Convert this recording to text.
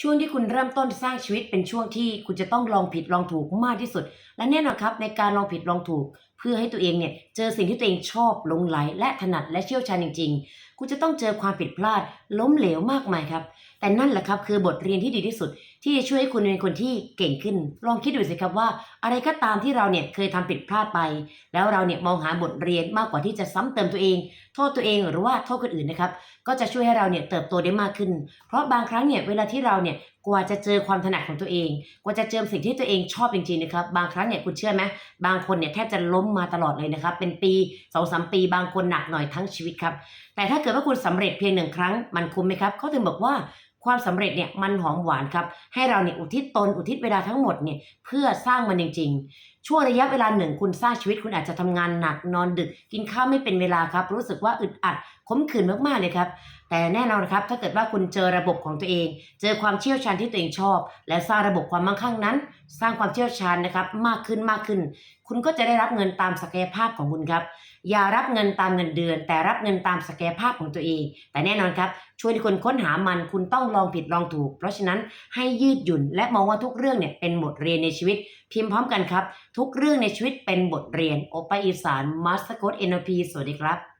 ช่วงที่คุณเริ่มต้นสร้างชีวิตเป็นช่วงที่คุณจะต้องลองผิดลองถูกมากที่สุด และแน่นอนครับในการลองผิดลองถูกเพื่อให้ตัวเองเนี่ยเจอสิ่งที่ตัวเองชอบลงไหลและถนัดและเชี่ยวชาญจริง ๆ คุณจะต้องเจอความผิดพลาดล้มเหลวมากมายครับ แต่นั่นแหละครับคือบทเรียนที่ดีที่สุด ที่จะช่วยให้คุณเป็นคนที่เก่งขึ้น ลองคิดดูสิครับว่า อะไรก็ตามที่เราเนี่ยเคยทำผิดพลาดไป แล้วเราเนี่ยมองหาบทเรียนมากกว่าที่จะซ้ำเติมตัวเอง โทษตัวเองหรือว่าโทษคนอื่นนะครับก็จะช่วยให้เราเนี่ยเติบโตได้มากขึ้น เพราะบางครั้งเนี่ยเวลาที่เราเนี่ย กว่าจะเจอความถนัดของตัวเอง กว่าจะเจอสิ่งที่ตัวเองชอบจริงๆนะครับ บางครั้งเนี่ยคุณเชื่อไหมบางคนเนี่ยแทบจะล้มมาตลอดเลยนะครับ เป็นปีสองสามปี บางคนหนักหน่อยทั้งชีวิตครับ แต่ถ้าเกิดว่าคุณสำเร็จเพียงหนึ่งครั้งมันคุ้มไหมครับเขาถึงบอกว่าความสำเร็จเนี่ยมันหอมหวานครับ ให้เราเนี่ยอุทิศตนอุทิศเวลาทั้งหมดเนี่ยเพื่อสร้างมันจริงๆ ช่วงระยะเวลาหนึ่งคุณสร้างชีวิตคุณอาจจะทำงานหนักนอนดึก กินข้าวไม่เป็นเวลาครับ รู้สึกว่าอึดอัดขมขื่นมากๆเลยครับ แต่แน่นอนครับ ถ้าเกิดว่าคุณเจอระบบของตัวเอง เจอความเชี่ยวชาญที่ตัวเองชอบ และสร้างระบบความมั่งคั่งนั้น สร้างความเชี่ยวชาญนะครับมากขึ้นมากขึ้น คุณก็จะได้รับเงินตามศักยภาพของคุณครับ อย่ารับเงินตามเงินเดือน แต่รับเงินตามศักยภาพของตัวเอง แต่แน่นอนครับช่วยให้คุณค้นหามันคุณต้องลองผิดลองถูก เพราะฉะนั้นให้ยืดหยุ่นและมองว่าทุกเรื่องเนี่ยเป็นบทเรียนในชีวิต พิมพ์พร้อมกันครับทุกเรื่องในชีวิตเป็นบทเรียนโอปาอีสานมาสเตอร์โค้ดเอ็นพีสวัสดีครับ